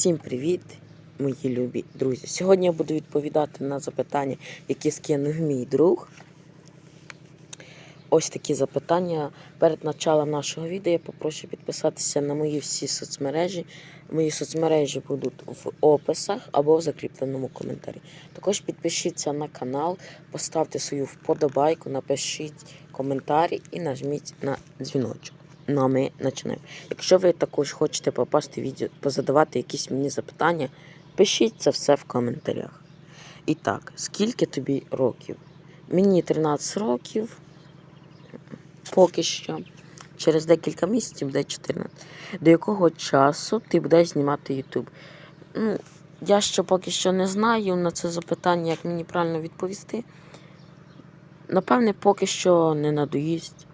Всім привіт, мої любі друзі. Сьогодні я буду відповідати на запитання, які скинув мій друг. Ось такі запитання. Перед началом нашого відео я попрошу підписатися на мої всі соцмережі. Мої соцмережі будуть в описах або в закріпленому коментарі. Також підпишіться на канал, поставте свою вподобайку, напишіть коментарі і нажміть на дзвіночок. Ну а ми починаємо. Якщо ви також хочете попасти в відео, позадавати якісь мені запитання, пишіть це все в коментарях. І так, скільки тобі років? Мені 13 років. Поки що. Через декілька місяців буде 14. До якого часу ти будеш знімати YouTube? Ну, я ще поки що не знаю на це запитання, як мені правильно відповісти. Напевне, поки що не надоїсть.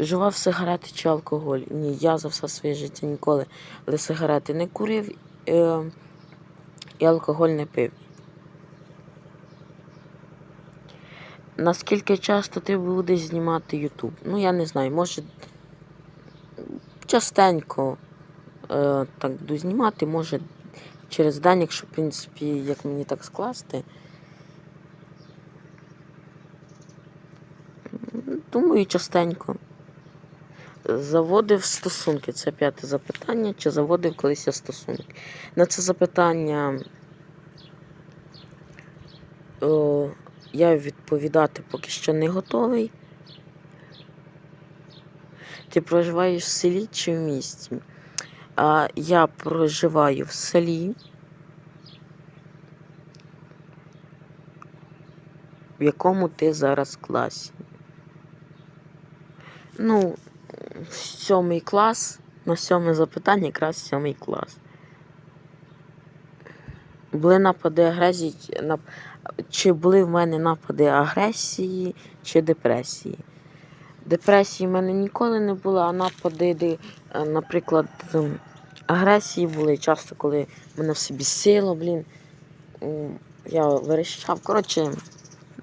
Вживав сигарети чи алкоголь. Ні, я за все своє життя ніколи але сигарети не курив е, і алкоголь не пив. Наскільки часто ти будеш знімати YouTube? Ну, я не знаю, може частенько е, так буду знімати, може через день, якщо, в принципі, як мені так скласти. Думаю, частенько. Заводив стосунки. Це п'яте запитання. Чи заводив колись я стосунки? На це запитання о, я відповідати поки що не готовий. Ти проживаєш в селі чи в місті? А, я проживаю в селі. В якому ти зараз класі? Ну, сьомий клас. На сьоме запитання якраз сьомий клас. Були напади агресії, чи були в мене напади агресії чи депресії? Депресії в мене ніколи не було, а напади, е, наприклад, агресії були часто, коли мене в собі сило, блін. Я верещав. Коротше,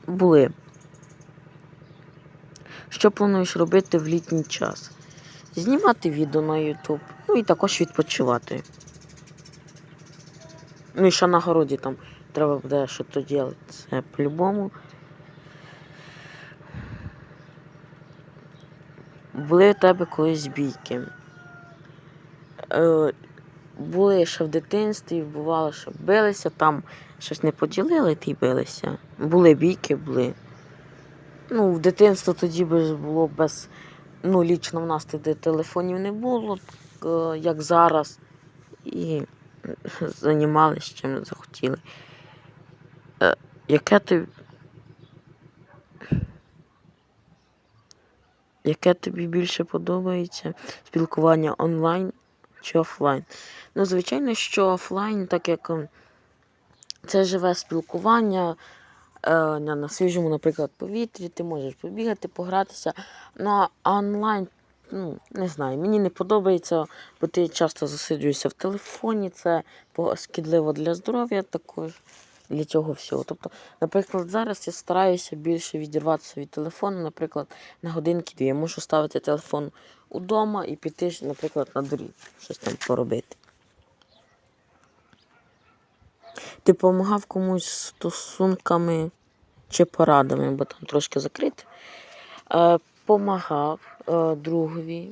були. Що плануєш робити в літній час? Знімати відео на YouTube, ну і також відпочивати. Ну і ще на городі там треба буде щось робити. Це по-любому. Були у тебе колись бійки. Е, були ще в дитинстві, бувало, що билися, там щось не поділили, ти билися. Були бійки, були. Ну, в дитинстві тоді було без. Ну, лічно в нас тоді телефонів не було, е, як зараз. І займалися чим захотіли. Е, Яке ти. Яке тобі більше подобається? Спілкування онлайн чи офлайн? Ну, звичайно, що офлайн, так як ем, це живе спілкування на, на свіжому, наприклад, повітрі, ти можеш побігати, погратися. Ну, а онлайн, ну, не знаю, мені не подобається, бо ти часто засиджуєшся в телефоні, це шкідливо для здоров'я також. Для цього всього. Тобто, наприклад, зараз я стараюся більше відірватися від телефону, наприклад, на годинки дві. Я можу ставити телефон удома і піти, наприклад, на доріг, щось там поробити. Ти допомагав комусь стосунками чи порадами, бо там трошки закрите. Помагав е, другові.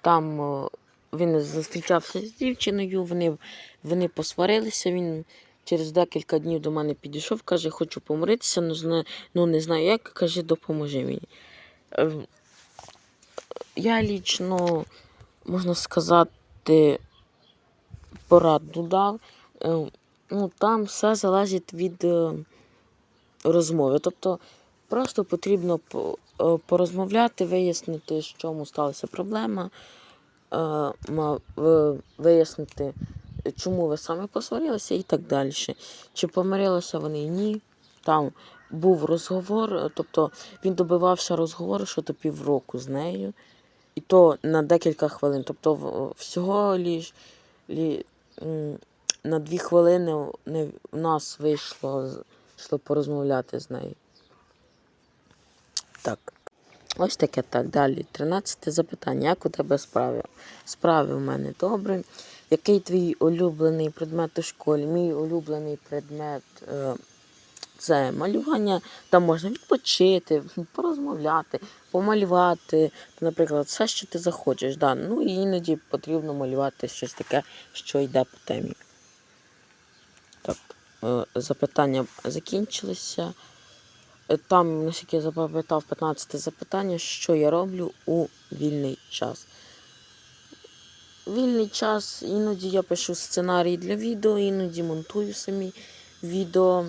Там е, він зустрічався з дівчиною, вони, вони посварилися. Він через декілька днів до мене підійшов, каже, хочу помиритися, ну, зна, ну не знаю як, каже, допоможи мені. Е, я лічно, можна сказати, пораду дав. Ну, там все залежить від е, розмови. Тобто просто потрібно е, порозмовляти, вияснити, в чому сталася проблема, е, вияснити, чому ви саме посварилися і так далі. Чи помирилися вони? Ні. Там був розговор, тобто він добивався розговору, що то півроку з нею. І то на декілька хвилин. Тобто всього ліж, лі, на дві хвилини в нас вийшло, йшло порозмовляти з нею. Так. Ось таке так. Далі. 13 запитання. Як у тебе справи? Справи в мене добре. Який твій улюблений предмет у школі? Мій улюблений предмет е, це малювання. Там можна відпочити, порозмовляти, помалювати. Наприклад, все, що ти захочеш. Да. Ну і іноді потрібно малювати щось таке, що йде по темі. Е, запитання закінчилися. Е, Там, наскільки я запам'ятав, 15 запитання, що я роблю у вільний час. Вільний час іноді я пишу сценарій для відео, іноді монтую самі відео.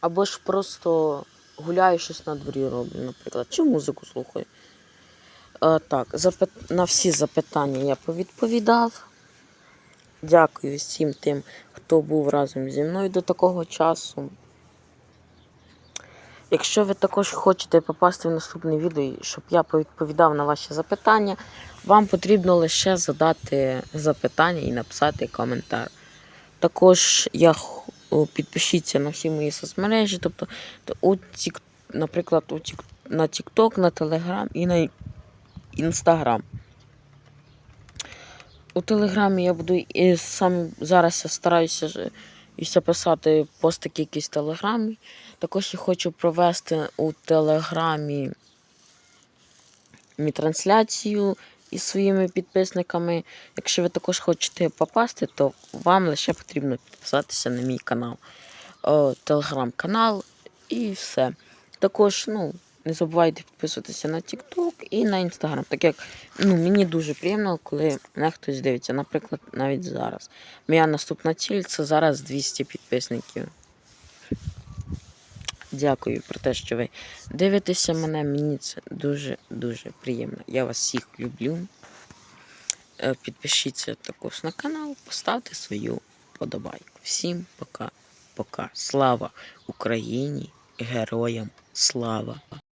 Або ж просто гуляю щось на дворі роблю, наприклад, чи музику слухаю. Е, так, на всі запитання я повідповідав. Дякую всім тим, хто був разом зі мною до такого часу. Якщо ви також хочете попасти в наступне відео, щоб я повідповідав на ваші запитання, вам потрібно лише задати запитання і написати коментар. Також я підпишіться на всі мої соцмережі, тобто у наприклад, у на TikTok, на Telegram і на Instagram. У Телеграмі я буду і сам зараз я стараюся і писати постики якісь в Телеграмі. Також я хочу провести у Телеграмі мі трансляцію із своїми підписниками. Якщо ви також хочете попасти, то вам лише потрібно підписатися на мій канал, е, телеграм-канал і все. Також, ну, не забувайте підписуватися на TikTok і на Instagram. Так як ну, мені дуже приємно, коли мене хтось дивиться. Наприклад, навіть зараз. Моя наступна ціль це зараз 200 підписників. Дякую про те, що ви дивитеся мене. Мені це дуже-дуже приємно. Я вас всіх люблю. Е, Підпишіться також на канал, поставте свою вподобайку. Всім пока-пока. Слава Україні! Героям слава!